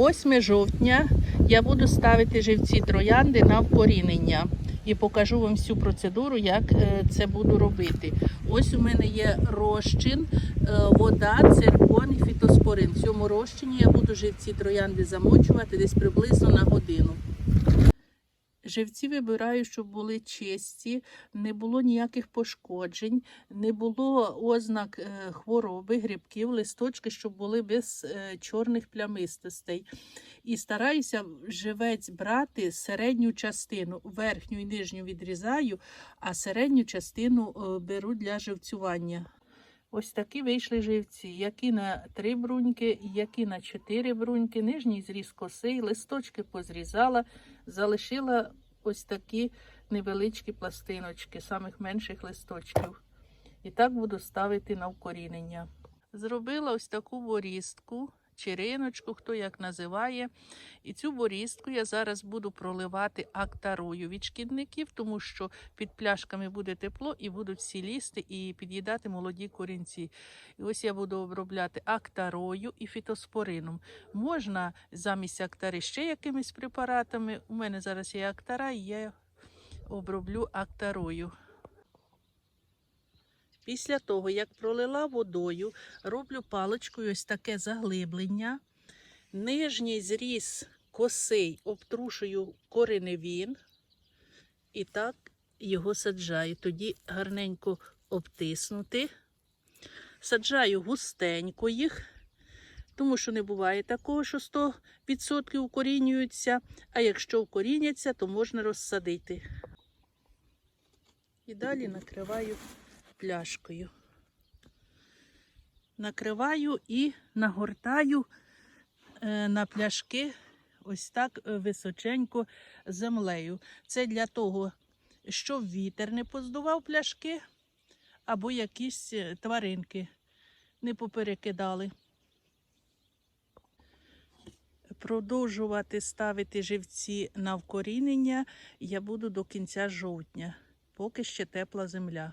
8 жовтня я буду ставити живці троянди на вкорінення і покажу вам всю процедуру, як е, це буду робити. Ось у мене є розчин, е, вода, циркон і фітоспорин. В цьому розчині я буду живці троянди замочувати десь приблизно на годину. Живці вибираю, щоб були чисті, не було ніяких пошкоджень, не було ознак е, хвороби, грибків, листочки, щоб були без е, чорних плямистостей. І стараюся живець брати середню частину, верхню і нижню відрізаю, а середню частину е, беру для живцювання. Ось такі вийшли живці, які на три бруньки, які на чотири бруньки, нижній зріз косий, листочки позрізала, залишила ось такі невеличкі пластиночки, самих менших листочків. І так буду ставити на вкорінення. Зробила ось таку борістку, чериночку, хто як називає. І цю борістку я зараз буду проливати актарою від шкідників, тому що під пляшками буде тепло і будуть всі лізти і під'їдати молоді корінці. І ось я буду обробляти актарою і фітоспорином. Можна замість актари ще якимись препаратами. У мене зараз є актара, і я оброблю актарою. Після того, як пролила водою, роблю паличкою ось таке заглиблення. Нижній зріз косий обтрушую кореневін і так його саджаю. Тоді гарненько обтиснути. Саджаю густенько їх, тому що не буває такого, що 100% укорінюються, а якщо укоріняться, то можна розсадити. І далі накриваю пляшкою. Накриваю і нагортаю е, на пляшки ось так е, височенько землею. Це для того, щоб вітер не поздував пляшки, або якісь е, тваринки не поперекидали. Продовжувати ставити живці на вкорінення я буду до кінця жовтня, поки ще тепла земля.